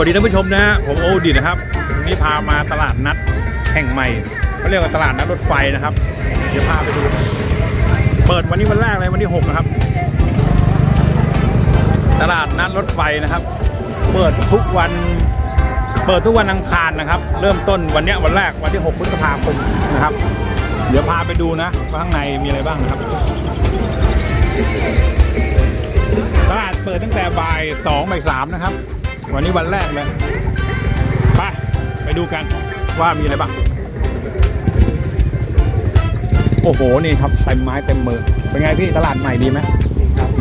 วัสดีท่านผู้ชมนะฮะผมโอดีนะครับวันนี้พามาตลาดนัดแห่งใหม่เขาเรียกว่าตลาดนัดรถไฟนะครับ เดี๋ยวพาไปดู เปิดวันนี้วันแรกเลยวันที่6นะครับ ตลาดนัดรถไฟนะครับ เปิดทุกวัน เปิดทุกวันอังคารนะครับ เริ่มต้นวันนี้วันแรกวันที่6พฤษภาคมนะครับ เดี๋ยวพาไปดูนะว่าข้างในมีอะไรบ้างนะครับตลาดเปิดตั้งแต่บ่ายสองบ่ายสามนะครับ วันนี้วันแรกเลยไปไปดูกันว่ามีอะไรบ้าง โอ้โห นี่ครับเต็มไม้เต็มมือ เป็นไงพี่ตลาดใหม่ดีไหม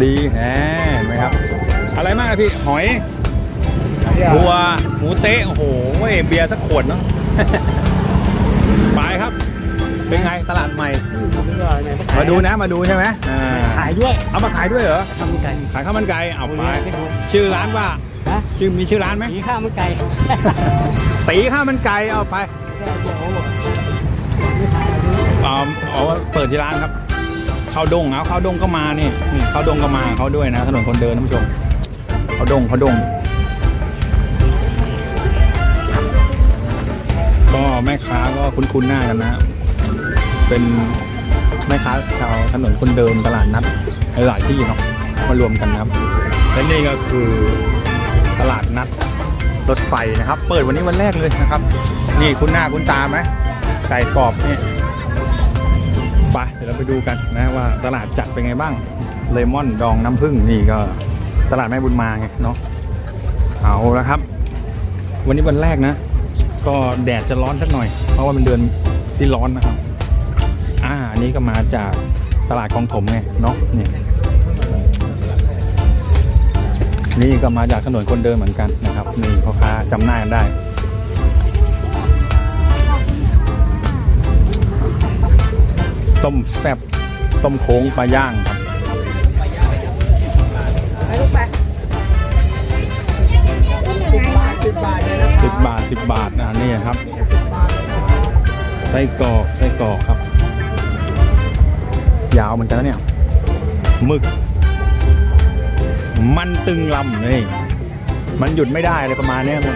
ดีแหมเห็นไหมครับ อะไรมากอะพี่ หอยบัวหมูเต๊ะโอ้โหเบียร์สักขวดเนาะไปครับ เป็นไงตลาดใหม่ มาดูนะมาดูใช่ไหมอ่าขายด้วย เอามาขายด้วยเหรอข้าวมันไก่ขายข้าวมันไก่เอาไปให้ดูชื่อร้านว่า ฮะชื่อมีชื่อร้านไหมสีข้าวมันไก่ตีข้าวมันไก่เอาไปเดี๋ยวไม่ขายดูเอาเอาเปิดที่ร้านครับข้าวดงเอาข้าวดงก็มานี่นี่ข้าวดงก็มาเขาด้วยนะถนนคนเดินท่านผู้ชมข้าวดงข้าวดง ก็แม่ค้าก็คุ้นๆหน้ากันนะ เป็นแม่ค้าชาวถนนคนเดินตลาดนัดหลายๆที่เนาะมารวมกันนะครับและนี่ก็คือ ตลาดนัดรถไฟนะครับ เปิดวันนี้วันแรกเลยนะครับ นี่คุณหน้าคุณตาไหมไก่กรอบนี่ไปเดี๋ยวเราไปดูกันนะว่าตลาดจัดเป็นไงบ้างเลมอนดองน้ำผึ้งนี่ก็ตลาดแม่บุญมาไงเนาะเอาละครับ วันนี้วันแรกนะ ก็แดดจะร้อนสักหน่อย เพราะว่าเป็นเดือนที่ร้อนนะครับ อ่าอันนี้ก็มาจากตลาดคลองถมไงเนาะนี่ นี่ก็มาจากถนนคนเดินเหมือนกันนะครับนี่พ่อค้าจำหน้ากันได้ต้มแซ่บต้มโค้งปลาย่างครับสิบบาทสิบบาทอ่านี่ครับไส้กรอกไส้กรอกครับ ยาวเหมือนกันนะเนี่ยหมึก มันตึงลำนี่มันหยุดไม่ได้เลยประมาณเนี้ยมัน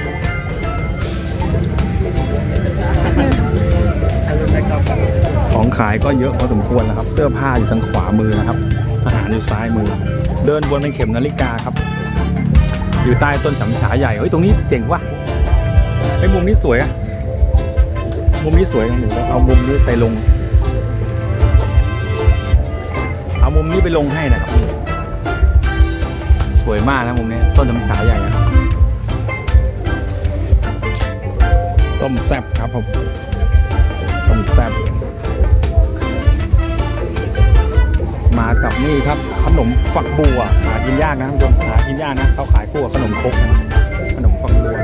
ของขายก็เยอะพอสมควรนะครับ เสื้อผ้าอยู่ทางขวามือนะครับ อาหารอยู่ซ้ายมือ เดินวนเป็นเข็มนาฬิกาครับ อยู่ใต้ต้นสำฉาใหญ่ เฮ้ย ตรงนี้เจ๋งว่ะไอ้มุมนี้สวยอะมุมนี้สวยของหนูเอามุมนี้ไปลง เอามุมนี้ไปลงให้นะครับ วยมากนะมุมนี้ต้นสำฉาใหญ่อะต้มแซ่บครับผมต้มแซ่บมากับนี่ครับขนมฝักบัวหากินยากนะท่านผู้ชมหากินยากนะเขาขายคู่กับขนมครกขนมฝักบัว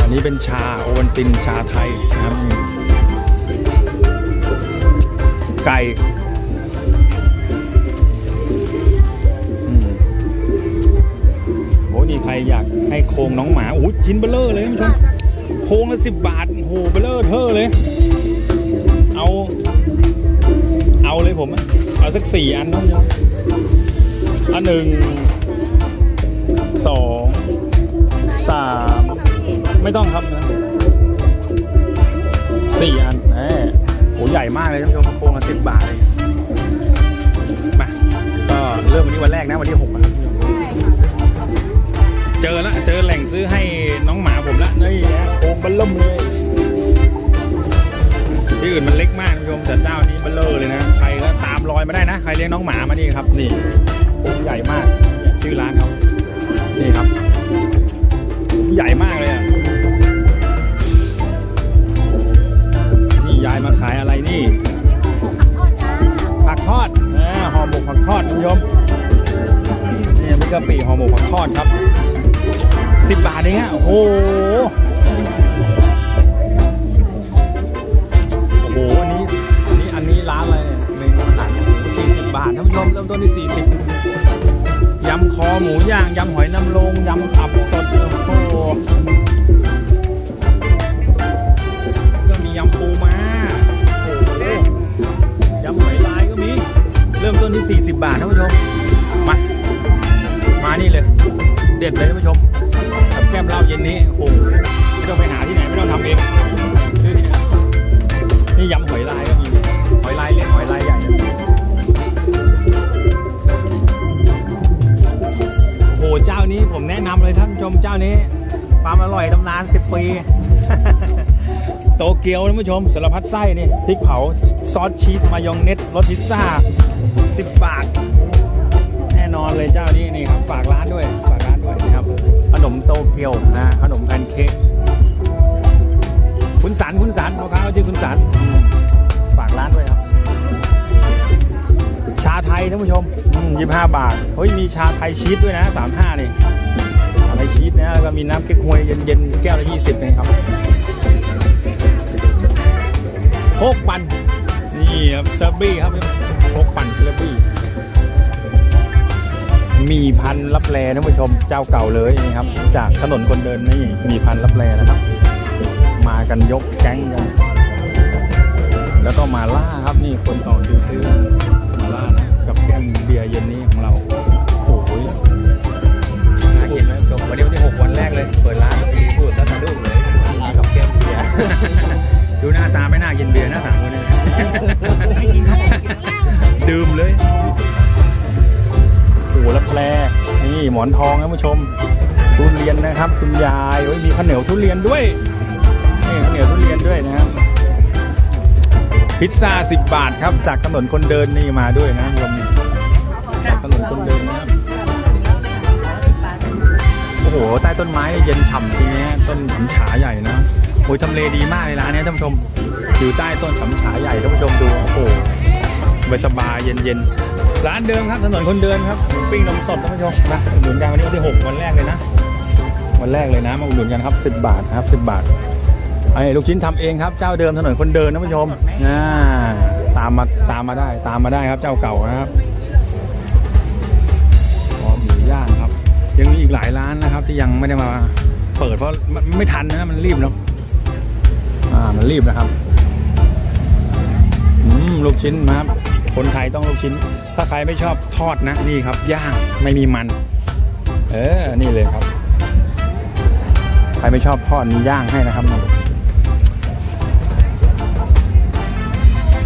อันนี้เป็นชาโอวัลตินชาไทยนะครับไก่ โหนี่ใครอยากให้โครงน้องหมาโอ้ชิ้นเบลเลอร์เลยท่านผู้ชมโครงละสิบบาทโอ้โหเบลเลอร์เทอเลย เอา เอาเลยผม เอาสักสี่อันเนาะอันหนึ่งสองสามไม่ต้องครับนะสี่อันแหมโหใหญ่มากเลยท่านผู้ชมโครงละสิบบาทเลยมาก็เริ่มวันนี้วันแรกนะวันที่หกอะครับ เจอละเจอแหล่งซื้อให้น้องหมาผมละนี่ฮะโครงบันล่มเลยที่อื่นมันเล็กมากคุณผู้ชมแต่เจ้านี้เบลเลอร์เลยนะใครก็ตามรอยมาได้นะใครเลี้ยงน้องหมามานี่ครับ นี่โอ้ใหญ่มากเนี่ยชื่อร้านเขานี่ครับ ใหญ่มากเลยอะนี่ยายมาขายอะไรนี่ผักทอดอ่าห่อหมกผักทอดคุณผู้ชมนี่มีกะปิห่อหมกผักทอดครับ สิบบาทเองอะโอ้โห โอ้โห อันนี้ อันนี้ อันนี้ร้านอะไรเนี่ยเมนูอาหารสี่สิบบาทท่านผู้ชมเริ่มต้นที่สี่สิบยำคอหมูย่าง ยำหอยนางรมยำตับสด โอ้โหก็มียำปูม้าโอ้โหยำหอยลายก็มี เริ่มต้นที่40บบาทท่านผู้ชม มา มานี่เลย เด็ดเลยท่านผู้ชม บแก้มเหล้าเย็นนี้โอ้โหไม่ต้องไปหาที่ไหนไม่ต้องทำเองนี่นี่ยำหอยลายก็มีหอยลายเล็กหอยลายใหญ่โอ้โหเจ้านี้ผมแนะนำเลยท่านผู้ชมเจ้านี้ความอร่อยตำนาน10 ปี โตเกียวท่านผู้ชมสารพัดไส้นี่พริกเผาซอสชีสมายองเนสรสพิซซ่า 10 บาท แน่นอนเลยเจ้านี้นี่ครับฝากร้านด้วย นมโตเกียวนะขนมแพนเค้กคุณสันคุณสันพ่อค้าเขาชื่อคุณสันฝากร้านด้วยครับ ชาไทยท่านผู้ชมยี่ห้าบาทเฮ้ยมีชาไทยชีสด้วยนะสามห้านี่ชาไทยชีสนะแล้วก็มีน้ำเก๊กฮวยเย็นๆแก้วละยี่สิบนะครับโคกปั่นนี่ครับเซอร์บี้ครับโคกปั่นเซอร์บี้ มีพันรับแลท่านผู้ชมเจ้าเก่าเลยนี่ครับ จากถนนคนเดินนี่มีพันรับแลนะครับ มากันยกแก๊งกันแล้วก็มาล่าครับนี่คนต่อคิวซื้อมาล่านะกับแก้มเบียร์เย็นนี้ของเราโอ้โหน่ากินนะจบวันนี้วันที่หกวันแรกเลยเปิดร้านมีพูดซะสะดุ้งเลยมากับแก้มเบียร์ดูหน้าตาไม่น่ากินเบียร์หน้าสามคนนี้ดื่มเลยโอ้โหแล้วแปรนี่หมอนทองนะผู้ชมทุเรียนนะครับ คุณยายโอ้ยมีข้าวเหนียวทุเรียนด้วยนี่ข้าวเหนียวทุเรียนด้วยนะครับ พิซซ่า10บบาทครับ จากถนนคนเดินนี่มาด้วยนะลมจากถนนคนเดินนะครับโอ้โหใต้ต้นไม้เย็นฉ่ำทีนี้ต้นฉำฉาใหญ่นะโอ้ยทำเลดีมากเลยร้านนี้ท่านผู้ชมอยู่ใต้ต้นฉำฉาใหญ่ท่านผู้ชมดูโอ้โหสบายเย็นๆ ร้านเดิมครับถนนคนเดินครับหมูปิ้งนมสดท่านผู้ชมนะอุดหนุนกันวันนี้วันที่หกวันแรกเลยนะ วันแรกเลยนะมาอุดหนุนกันครับ 10 บาทครับ 10 บาทไอ้ลูกชิ้นทำเองครับเจ้าเดิมถนนคนเดินท่านผู้ชมอ่าตามมาตามมาได้ตามมาได้ครับเจ้าเก่านะครับอ๋อหมูย่างครับ ยังมีอีกหลายร้านนะครับ ที่ยังไม่ได้มาเปิดเพราะมันไม่ทันนะมันรีบเนาะอ่ามันรีบนะครับอืมลูกชิ้นนะครับ คนไทยต้องลูกชิ้น ถ้าใครไม่ชอบทอดนะนี่ครับ ย่างไม่มีมัน เออ นี่เลยครับ ใครไม่ชอบทอดมีย่างให้นะครับ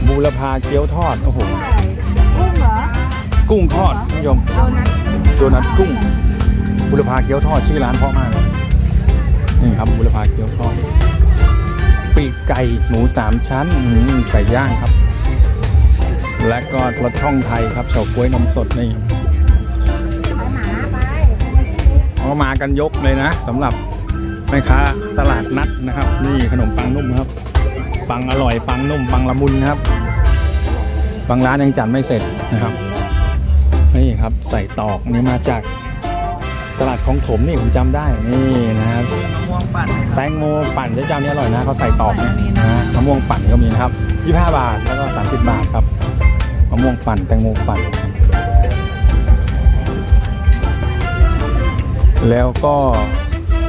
บูรพาเกี๊ยวทอดโอ้โหกุ้งเหรอกุ้งทอดคุณผู้ชมเอานั้นโดนัทกุ้งบุรพาเกี๊ยวทอดชื่อร้านเพราะมากเลยนี่ครับบุรพาเกี๊ยวทอดปีกไก่หมูสามชั้นอืมไก่ย่างครับ และก็รสช่องไทยครับเฉาก๊วยนมสดนี่เอามาไปเขามากันยกเลยนะสำหรับแม่ค้าตลาดนัดนะครับ นี่ขนมปังนุ่มครับ ปังอร่อยปังนุ่มปังละมุนครับบางร้านยังจัดไม่เสร็จนะครับนี่ครับใส่ตอกนี่มาจากตลาดของถมนี่ผมจำได้นี่นะครับมะม่วงปั่นแตงโมปั่นเจ้านี้อร่อยนะเขาใส่ตอกนี่ยนะมะม่วงปั่นก็มีนะครับ25บาทแล้วก็ 30 บาทครับะม่วงปั่นแตงโมปั่น แล้วก็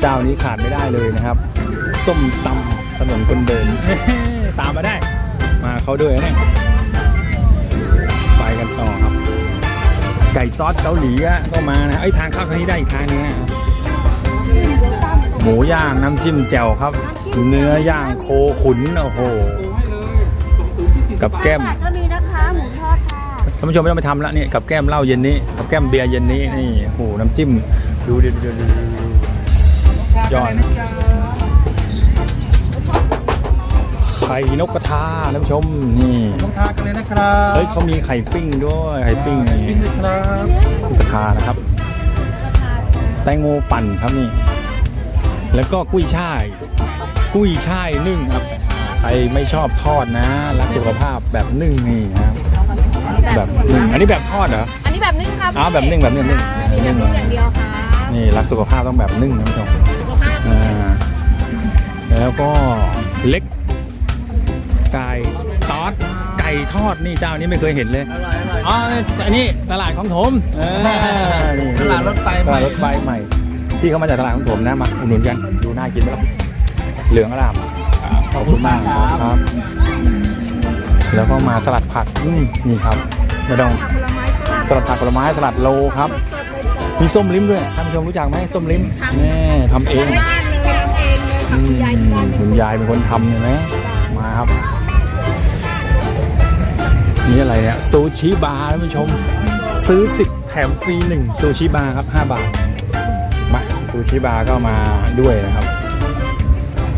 เจ้านี้ขาดไม่ได้เลยนะครับ ส้มตำถนนคนเดิน ตามมาได้ มาเขาด้วยนะเนี่ยไปกันต่อครับ ไก่ซอสเกาหลีก็มานะไอ้ทางเข้าทางนี้ได้อีกทางนึงนะหมูย่างน้ำจิ้มแจ่วครับ เนื้อย่างโคขุนโอ้โหกับแก้ม ท่านผู้ชมไม่ต้องไปทำละนี่กับแก้มเหล้าเย็นนี้กับแก้มเบียร์เย็นนี้นี่โอ้โหน้ำจิ้มดูดิดูดิดูดิยอดนะไข่นกกระทาท่านผู้ชมนี่ต้องทานกันเลยนะครับเฮ้ยเขามีไข่ปิ้งด้วยไข่ปิ้งอะไรอย่างปิ้งี้งเลยครับนกกระทานะครับ แตงโมปั่นครับนี่ แล้วก็กุ้ยช่าย กุ้ยช่ายนึ่งครับใครไม่ชอบทอดนะ รักสุขภาพแบบนึ่งนี่นะครับ แบบนึ่งอันนี้แบบทอดเหรอ อันนี้แบบนึ่งครับอ๋อแบบนึ่งแบบนึ่งนึ่ง อ่ามีแบบนึ่งอย่างเดียวค่ะนี่รักสุขภาพต้องแบบนึ่งนะผู้ชมสุขภาพอ่าแล้วก็เล็กไก่ตอดไก่ทอดนี่เจ้านี้ไม่เคยเห็นเลยอร่อยอร่อยอ๋ออันนี้ตลาดของผมเออนี่ตลาดรถไฟใหม่ตลาดรถไฟใหม่ที่เขามาจากตลาดของผมนะมาอุดหนุนกันดูน่ากินไหมล่ะเหลืองอร่ามอ่าขอบคุณมากครับ แล้วก็มาสลัดผักอืมนี่ครับไม่ต้องผักผลไม้สลัดสลัดผักผลไม้สลัดโลครับ สดๆเลยจ้ามีส้มลิ้มด้วยท่านผู้ชมรู้จักไหมส้มลิ้มแน่ทำเองบ้านเลยทำเองเลยอืทำมยายที่บ้านคุณยายเป็นคนทำเลยนะมาครับนี่อะไรเนี่ยซูชิบาร์ท่านผู้ชม ซื้อ10แถมฟรี1ซูชิบาร์ครับ5บาทมาซูชิบาร์ก็มาด้วยนะครับ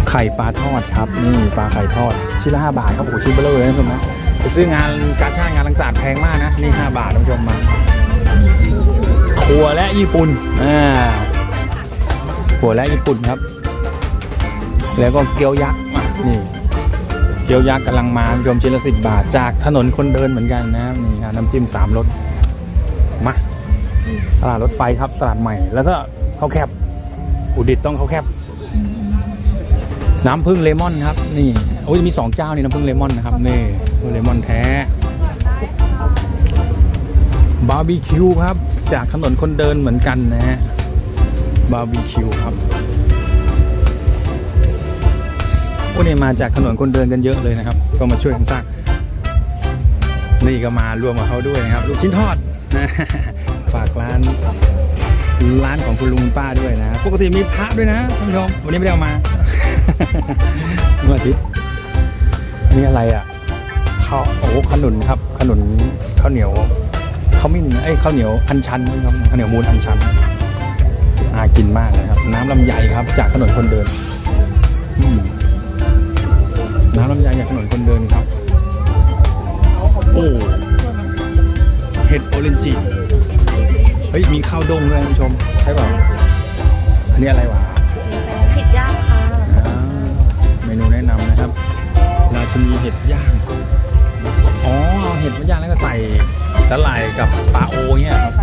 ไข่ปลาทอดครับ นี่ปลาไข่ทอด ชิ้นละ5บาทครับโอ้โหชิ้นเบลอเลยนะคุณผู้ชมนะไปซื้องานการช่างงานลังสาดแพงมากนะนี่5บาทท่านผู้ชมมาถั่วและญี่ปุ่นอ่าถั่วและญี่ปุ่นครับ แล้วก็เกี๊ยวยักษ์อะนี่เกี๊ยวยักษ์กำลังมาคุณผู้ชมชิ้นละสิบบาท จากถนนคนเดินเหมือนกันนะนี่ครับน้ำจิ้มสามรสมาตลาดรถไฟครับตลาดใหม่แล้วก็ข้าวแคบอุดิตต้องข้าวแคบ น้ำผึ้งเลมอนครับนี่โอ้ยมีสองเจ้านี่น้ำผึ้งเลมอนนะครับนี่เลมอนแท้บาร์บีคิวครับ จากถนนคนเดินเหมือนกันนะฮะบาร์บีคิวครับพวกนี้มาจากถนนคนเดินกันเยอะเลยนะครับ ก็มาช่วยกันสร้างนี่ก็มารวมกับเขาด้วยนะครับ ลูกชิ้นทอดฝากร้านร้านของคุณลุงป้าด้วยนะ ปกติมีพระด้วยนะท่านผู้ชมวันนี้ไม่ได้เอามา เมื่ออาทิตย์นี่อะไรอะข้าวโอ้ขนุนครับขนุนข้าวเหนียวข้าวมิ้นไอ้ข้าวเหนียวอันชันครับข้าวเหนียวมูนอันชันน่ากินมากเลยครับ น้ำลำไยครับ จากถนนคนเดินน้ำลำไยจากถนนคนเดินครับโอ้เห็ดโอเรนจิเฮ้ยมีข้าวดงด้วยท่านผู้ชมใช่เปล่าอันนี้อะไรวะ ราชินีเห็ดย่าง อ๋อเอาเห็ดมาย่างแล้วก็ใส่สาหร่ายกับปลาโอเงี้ยครับ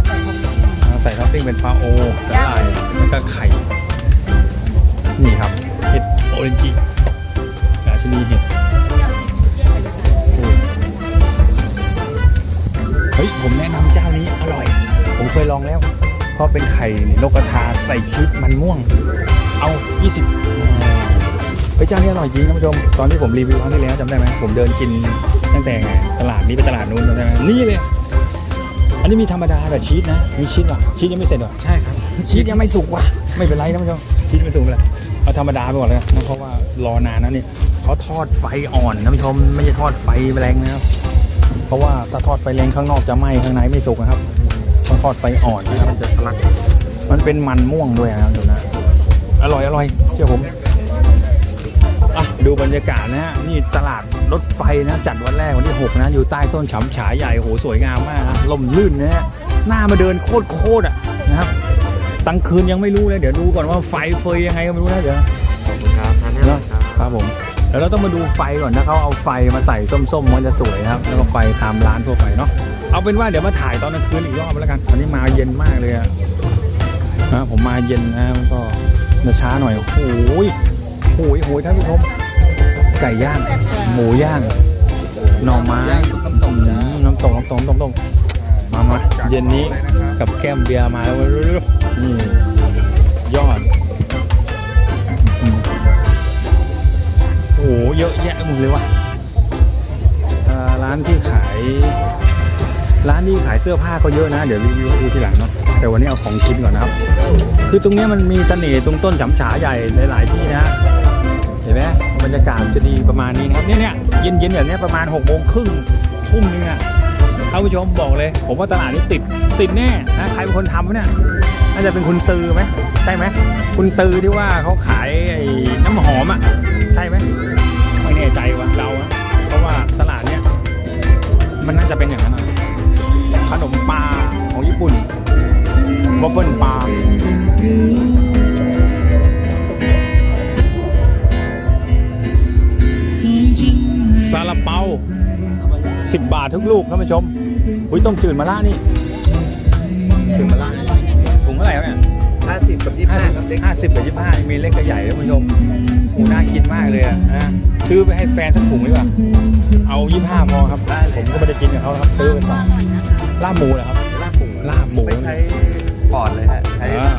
เอาใส่ท็อปปิ้งเป็นปลาโอสาหร่ายแล้วก็ไข่ นี่ครับ เห็ดโอเรนจิราชินีเห็ด เฮ้ย ผมแนะนำเจ้านี้อร่อย ผมเคยลองแล้วเพราะเป็นไข่นกกระทาใส่ชีสมันม่วง เอา 20 เฮ้ยเจ้านี้อร่อยจริงท่านผู้ชมตอนที่ผมรีวิวครั้งที่แล้วจำได้ไหมผมเดินกินตั้งแต่ตลาดนี้ไปตลาดนู้นจำได้ไหมนี่เลย อันนี้มีธรรมดากับชีสนะ มีชีสว่ะชีสยังไม่เสร็จว่ะใช่ครับชีสยังไม่สุกว่ะไม่เป็นไรท่านผู้ชมชีสไม่สุกเลยเอาธรรมดาไปก่อนเลยนะเพราะว่ารอนานนะนี่เขาทอดไฟอ่อนท่านผู้ชมไม่ใช่ทอดไฟแรงนะครับเพราะว่าถ้าทอดไฟแรงข้างนอกจะไหม้ข้างในไม่สุกนะครับต้องทอดไฟอ่อนนะครับมันจะทะลักมันเป็นมันม่วงด้วยนะครับดูนะอร่อยอร่อยเชื่อผมอะ ดูบรรยากาศนะฮะนี่ตลาดรถไฟนะจัดวันแรกวันที่ 6 นะ อยู่ใต้ต้นฉำฉายใหญ่โหสวยงามมากนะลมลื่นนะฮะหน้ามาเดินโคตรโคตรอะนะครับตั้งคืนยังไม่รู้เลยเดี๋ยวดูก่อนว่าไฟเฟยยังไงก็ไม่รู้นะเดี๋ยวขอบคุณครับทานให้อร่อยครับครับผมแล้วเราต้องมาดูไฟก่อนนะเขาเอาไฟมาใส่ส้มๆมันจะสวยนะครับแล้วก็ไฟตามร้านทั่วไปเนาะเอาเป็นว่าเดี๋ยวมาถ่ายตอนกลางคืนอีกรอบแล้วกันตอนนี้มาเย็นมากเลยอะนะผมมาเย็นนะมันก็จะช้าหน่อยโอ้ยโอ้ยโอ้ยท่านผู้ชม ไก่ย่าง หมูย่าง หน่อไม้น้ำตกน้ำตกน้ำตกน้ำตกมามาเย็นนี้กับแก้มเบียร์มาแล้วนี่ยอดโอ้โหเยอะแยะหมดเลยว่ะร้านที่ขาย ร้านที่ขายเสื้อผ้าก็เยอะนะ เดี๋ยวรีวิวให้ดูทีหลังเนาะแต่วันนี้เอาของชิ้นก่อนนะครับ คือตรงนี้มันมีเสน่ห์ตรงต้นฉำฉาใหญ่หลาย ๆ ที่นะ เห็นไหม รยากาศจะดีประมาณนี้นะครับเนี่ยเนี่ยเย็นๆแบบนี้ประมาณ6กโมงครึ่งทุ่มนึงอะท่านผู้ชมบอกเลย ผมว่าตลาดนี้ติดติดแน่นะใครเป็นคนทำเนี่ยน่าจะเป็นคุณตือไหมใช่ไหมคุณตือที่ว่าเขาขายไอ้น้ำหอมอะใช่ไหม ลูกท่านผู้ชมอุ้ยต้มจืดมาล่านี่จืดมาล่าถุงเท่าไหร่วะเนี่ยห้าสิบกับยี่สิบห้าครับเด็กห้าสิบกับยี่ห้ามีเล็กกับใหญ่ท่านผู้ชมโหน่ากินมากเลยอะนะซื้อไปให้แฟนสักถุงดีกว่าเอายี่ห้าพอครับผมก็ไม่ได้กินกับเขาครับซื้อไปต่อลาบหมูเหรอครับลาบหมูลาบหมูไม่ใช้ปอดเลยฮะใช้อ่า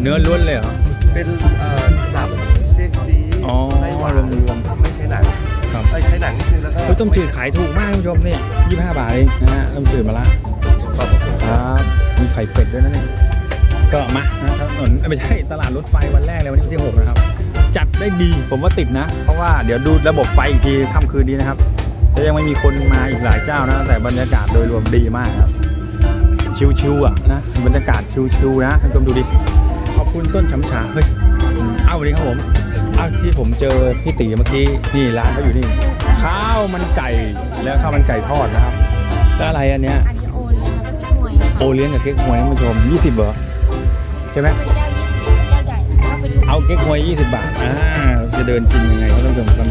เนื้อล้วนเลยเหรอเป็นเอ่อตับเส้นจีอ๋อไส้หวานรวมไม่ใช้หนัง ครับเอ้ยใช้หนังนิดนึงแล้วก็เฮ้ยต้มจืดขายถูกมากท่านผู้ชมนี่ยี่ห้าบาทเองนะฮะต้มจืดมาละขอบคุณครับมีไข่เป็ดด้วยนะเนี่ยก็มานะถนนเอ้ยไม่ใช่ตลาดรถไฟวันแรกเลยวันนี้วันที่6นะครับ จัดได้ดีผมว่าติดนะ เพราะว่าเดี๋ยวดูระบบไฟอีกทีค่ำคืนนี้นะครับจะยังไม่มีคนมาอีกหลายเจ้านะ แต่บรรยากาศโดยรวมดีมากครับ ชิวๆอะนะบรรยากาศชิวๆนะท่านผู้ชมดูดิขอบคุณต้นฉำฉาเฮ้ยเอาวันนี้ครับผมเอาที่ผมเจอพี่ตีเมื่อกี้นี่ร้านเขาอยู่นี่ ข้าวมันไก่แล้วข้าวมันไก่ทอดนะครับแล้วอะไรอันเนี้ยอันนี้โอเลี้ยงแล้วก็พี่หวยค่ะโอเลี้ยงกับเค้กฮวยท่านผู้ชม 20เหรอใช่ไหมเป็นแก้วยี่สิบแก้วใหญ่เข้าไปดูเอาเค้กฮวย20 บาทอ่าจะเดินกินยังไงเขาต้องเดินกัน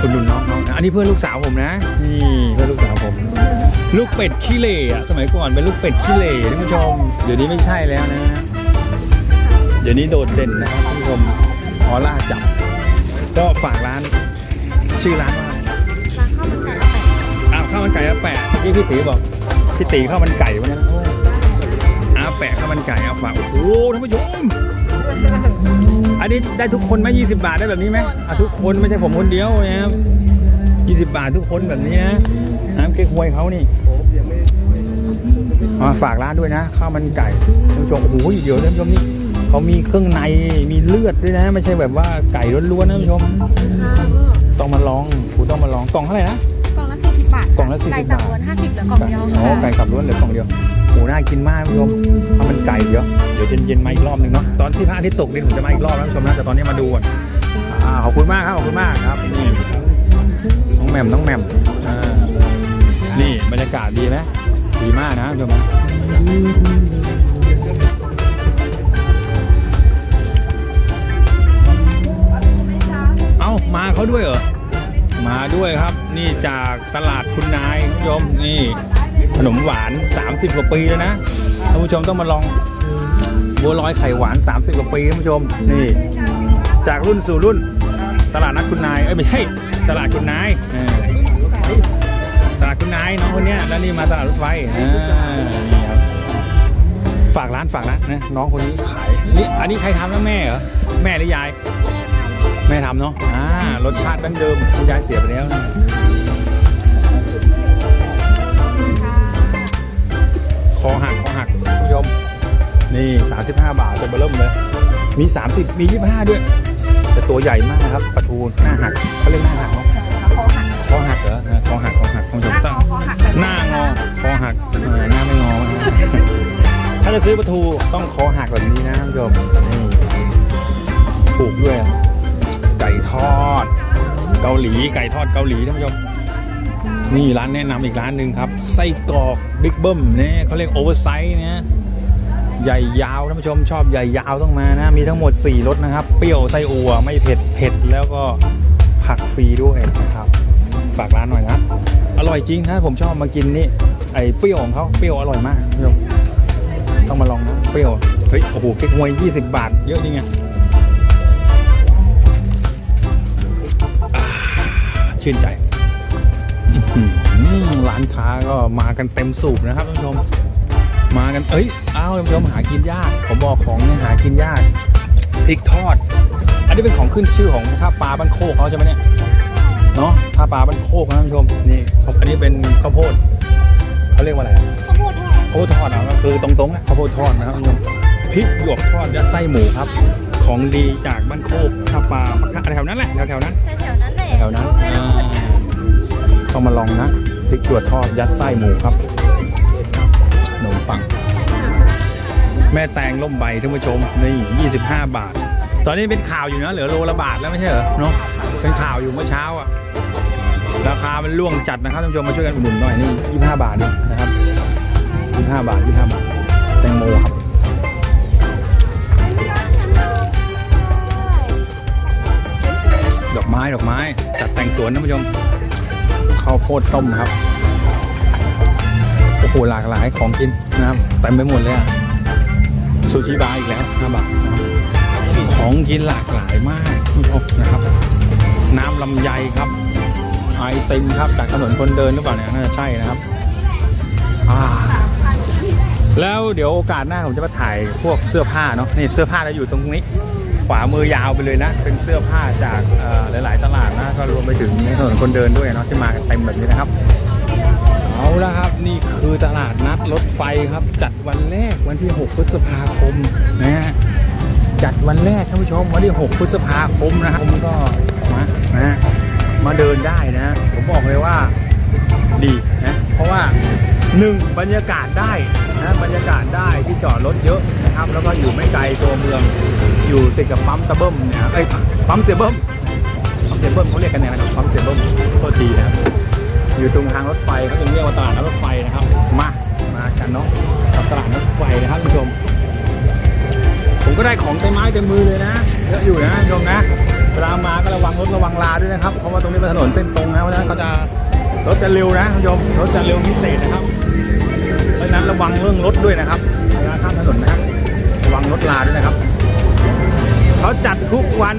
คุณดุนน้องน้องอันนี้เพื่อนลูกสาวผมนะนี่เพื่อนลูกสาวผม ลูกเป็ดขี้เหร่อะสมัยก่อนเป็นลูกเป็ดขี้เหร่ท่านผู้ชมเดี๋ยวนี้ไม่ใช่แล้วนะเดี๋ยวนี้โดดเด่นนะครับท่านผู้ชม ออร่าจับ ก็ฝากร้านชื่อร้านว่าอะไรร้านข้าวมันไก่ละแปดอ้าวข้าวมันไก่อาแปะเมื่อกี้พี่ตีบอกพี่ตีข้าวมันไก่วันนั้นโอ้อาแปะข้าวมันไก่อาฝากโอ้โหท่านผู้ชมอันนี้ได้ทุกคนไหม20 บาทได้แบบนี้ไหมอะทุกคนไม่ใช่ผมคนเดียวนะครับ20 บาททุกคนแบบนี้นะน้ำเก๊กฮวยเขานี่มาฝากร้านด้วยนะข้าวมันไก่ท่านผู้ชมโอ้โหเดี๋ยวท่านผู้ชมนี่ เขามีเครื่องในมีเลือดด้วยนะ ไม่ใช่แบบว่าไก่ล้วนๆนะท่านผู้ชม ต้องมาลองกูต้องมาลองกล่องเท่าไหร่นะกล่องละสี่สิบบาทกล่องละ40ไก่สับล้วนห้าสิบเหลือกล่องเดียวอ๋อไก่สับล้วนเหลือกล่องเดียวโหน่ากินมากคุณผู้ชมถ้ามันไก่เยอะเดี๋ยวเย็นๆมาอีกรอบหนึ่งเนาะตอนที่พระอาทิตย์ตกดินผมจะมาอีกรอบนะคุณผู้ชมนะแต่ตอนนี้มาดูก่อนอ่าขอบคุณมากครับขอบคุณมากครับนี่น้องแหม่มน้องแหม่มอ่านี่บรรยากาศดีไหมดีมากนะคุณผู้ชม เขาด้วยเหรอ มาด้วยครับ นี่จากตลาดคุณนายคุณผู้ชมนี่ขนมหวาน 30 กว่าปีแล้วนะท่านผู้ชมต้องมาลองบัวลอยไข่หวาน 30 กว่าปีท่านผู้ชมนี่ จากรุ่นสู่รุ่น ตลาดนัดคุณนายเอ้ยไม่ใช่ตลาดคุณนายตลาดคุณนายน้องคนเนี้ยแล้วนี่มาตลาดรถไฟนี่ครับฝากร้านฝากร้านนะน้องคนนี้ขายนี่อันนี้ใครทำแล้วแม่เหรอแม่หรือยาย แม่ทำเนาะอ่ารสชาติดั้งเดิมคุณยายเสียไปแล้วนะคอหักคอหักคุณผู้ชมนี่ 35 บาทจะเบอร์เริ่มเลย มี 30 มี 25 ด้วย แต่ตัวใหญ่มากนะครับปลาทูหน้าหักเขาเรียกหน้าหักเนาะคอหักคอหักเหรอนะคอหักคอหักคุณผู้ชมหน้าตั้งคอคอหักแบบหน้างอคอหักอ่าหน้าไม่งอนะถ้าจะซื้อปลาทูต้องคอหักแบบนี้นะท่านผู้ชมนี่ถูกด้วยไก่ท อด เกาหลีไก่ทอดเกาหลีท่านผู้ชมนี่ร้านแนะนำอีกร้านหนึ่งครับไส้กรอกบิ๊กเบิ้มเนี่ยเขาเรียกโอเวอร์ไซส์เนี่ยใหญ่ยาวท่านผู้ชมชอบใหญ่ยาวต้องมานะมีทั้งหมด 4รสนะครับ เปรี้ยวไส้อัวไม่เผ็ดเผ็ดแล้วก็ผักฟรีด้วยนะครับ ฝากร้านหน่อยนะ อร่อยจริงนะผมชอบมากินนี่ไอ้เปรี้ยวของเขาเปรี้ยวอร่อยมากท่านผู้ชมต้องมาลองนะเปรี้ยวเฮ้ยโอ้โหเก๊กฮวย 20 บาท เยอะจริงไง ชื่นใจอื้อหือร้านค้าก็มากันเต็มสูบนะครับท่านผู้ชม มากันเอ้ยอ้าวท่านผู้ชมหากินยากผมบอกของเนี่ยหากินยากพริกทอด อันนี้เป็นของขึ้นชื่อของท่าปลาบ้านโคกเขาใช่ไหมเนี่ยเนาะท่าปลาบ้านโคกนะท่านผู้ชมนี่เขาอันนี้เป็นข้าวโพดเขาเรียกว่าอะไรอะข้าวโพดทอดข้าวโพดทอดนะก็คือตรงๆอะข้าวโพดทอดนะครับท่านผู้ชมพริกหยวกทอดยัดไส้หมูครับ ของดีจากบ้านโคกท่าปลาปะกะแถวนั้นแหละแถวๆนั้นแถวๆนั้น แถวนั้นอ่าต้องมาลองนะพริกหยวทอดยัดไส้หมูครับขนมปัง แม่แตงล่มใบท่านผู้ชมนี่25 บาท ตอนนี้เป็นข่าวอยู่นะเหลือโลละบาทแล้วไม่ใช่เหรอเนาะเป็นข่าวอยู่เมื่อเช้าอะราคามันล่วงจัดนะครับท่านผู้ชมมาช่วยกันอุดหนุนหน่อยนี่25 บาทนะครับ25 บาท25บาทแตงโมครับ ดอกไม้ดอกไม้จัดแต่งสวนท่านผู้ชมข้าวโพดต้มครับโอ้โหหลากหลายของกินนะครับเต็มไปหมดเลยอะซูชิบาร์อีกแล้ว5บาทนะครับของกินหลากหลายมากคุณผู้ชมนะครับ น้ำลำไยครับไอติมครับจากถนนคนเดินหรือเปล่าเนี่ยน่าจะใช่นะครับอ่าแล้วเดี๋ยวโอกาสหน้าผมจะมาถ่ายพวกเสื้อผ้าเนาะนี่เสื้อผ้าเราอยู่ตรงนี้ ขวามือยาวไปเลยนะ เป็นเสื้อผ้าจากหลาย ๆ ตลาดนะ ก็รวมไปถึงในถนนคนเดินด้วยเนาะที่มากันเต็มแบบนี้นะครับเอาละครับนี่คือตลาดนัดรถไฟครับ จัดวันแรกวันที่ 6 พฤษภาคมนะฮะจัดวันแรกท่านผู้ชมวันที่ 6 พฤษภาคมนะครับผมก็มานะฮะมาเดินได้นะ ผมบอกเลยว่าดีนะ เพราะว่า หนึ่งบรรยากาศได้นะบรรยากาศได้ที่จอดรถเยอะนะครับ แล้วก็อยู่ไม่ไกลตัวเมือง อยู่ติดกับปั๊มตะเบิ้มเนี่ยไอ้ปั๊มเซเบิ้มปั๊มเซเบิ้มเขาเรียกกันยังไงนะครับปั๊มเซเบิ้มโทษทีนะครับอยู่ตรงทางรถไฟเขาจะเรียกว่าตลาดรถไฟนะครับ มามากันเนาะกับตลาดรถไฟนะครับคุณผู้ชมผมก็ได้ของเต็มไม้เต็มมือเลยนะเยอะอยู่นะคุณผู้ชมนะเวลามาก็ระวังรถระวังลาด้วยนะครับเพราะว่าตรงนี้เป็นถนนเส้นตรงนะเพราะฉะนั้นเขาจะรถจะเร็วนะคุณผู้ชมรถจะเร็วพิเศษนะครับะนั้นระวังเรื่องรถด้วยนะครับเวลาข้ามถนนนะครับ ระวังรถลาด้วยนะครับ เขาจัดทุกวัน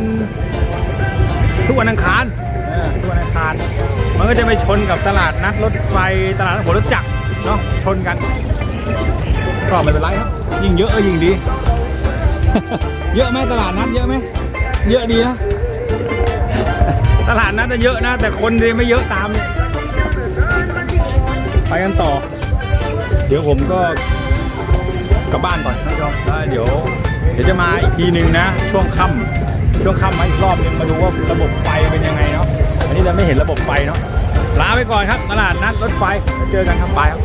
ทุกวันอังคารทุกวันอังคาร มันก็จะไปชนกับตลาดนัดรถไฟตลาดหัวรถจักรเนาะชนกันก็ไม่เป็นไรครับ ยิ่งเยอะก็ยิ่งดี เยอะไหมตลาดนัดเยอะไหมเยอะดีนะตลาดนัดน่ะเยอะนะ แต่คนเลยไม่เยอะตาม ไปกันต่อ เดี๋ยวผมก็กลับบ้านก่อนนะจอมแล้วเดี๋ยว เดี๋ยวจะมาอีกทีหนึ่งนะ ช่วงค่ำช่วงค่ำมาอีกรอบหนึงมาดูว่าระบบไฟเป็นยังไงเนาะอันนี้เราไม่เห็นระบบไฟเนาะลาไปก่อนครับ ตลาดนัดรถไฟเจอกันครับไปครับ